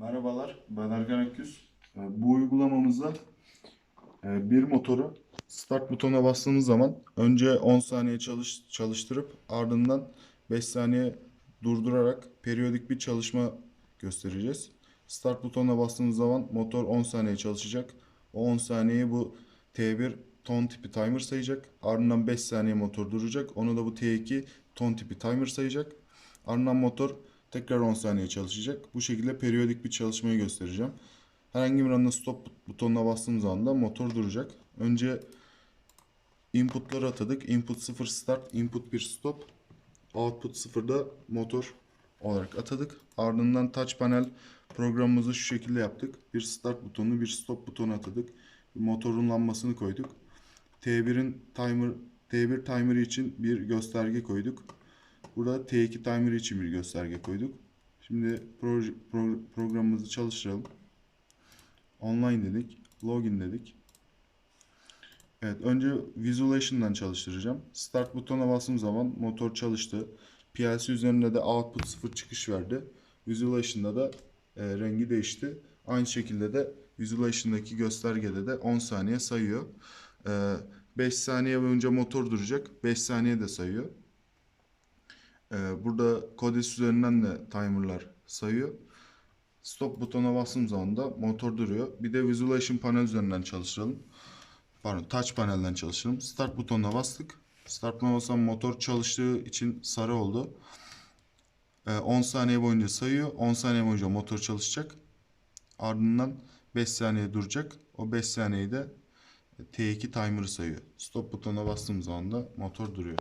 Merhabalar, ben Erkan Akgüz. Ee, Bu uygulamamızda e, bir motoru start butonuna bastığımız zaman önce 10 saniye çalış, çalıştırıp ardından 5 saniye durdurarak periyodik bir çalışma göstereceğiz. Start butonuna bastığımız zaman motor 10 saniye çalışacak. O 10 saniyeyi bu T1 ton tipi timer sayacak. Ardından 5 saniye motor duracak. Onu da bu T2 ton tipi timer sayacak. Ardından motor tekrar 10 saniye çalışacak. Bu şekilde periyodik bir çalışmayı göstereceğim. Herhangi bir anda stop butonuna bastığımız anda motor duracak. Önce inputları atadık. Input 0 start, input 1 stop. Output 0'da motor olarak atadık. Ardından touch panel programımızı şu şekilde yaptık. Bir start butonu, bir stop butonu atadık. Motorun lambasını koyduk. T1'in timer T1 timer için bir gösterge koyduk. Burada T2 timer için bir gösterge koyduk. Şimdi proje, pro- programımızı çalıştıralım. Online dedik. Login dedik. Evet önce Visualization'dan çalıştıracağım. Start butonuna bastığım zaman motor çalıştı. PLC üzerinde de output 0 çıkış verdi. Visualization'da da e, rengi değişti. Aynı şekilde de Visualization'daki göstergede de 10 saniye sayıyor. E, 5 saniye boyunca motor duracak. 5 saniye de sayıyor. Ee, burada kodes üzerinden de timerlar sayıyor. Stop butona bastığım zaman da motor duruyor. Bir de Visualization panel üzerinden çalıştıralım. Pardon, touch panelden çalıştıralım. Start butonuna bastık. Start butonuna bassam motor çalıştığı için sarı oldu. Ee, 10 saniye boyunca sayıyor. 10 saniye boyunca motor çalışacak. Ardından 5 saniye duracak. O 5 saniyeyi de T2 timer'ı sayıyor. Stop butonuna bastığım zaman da motor duruyor.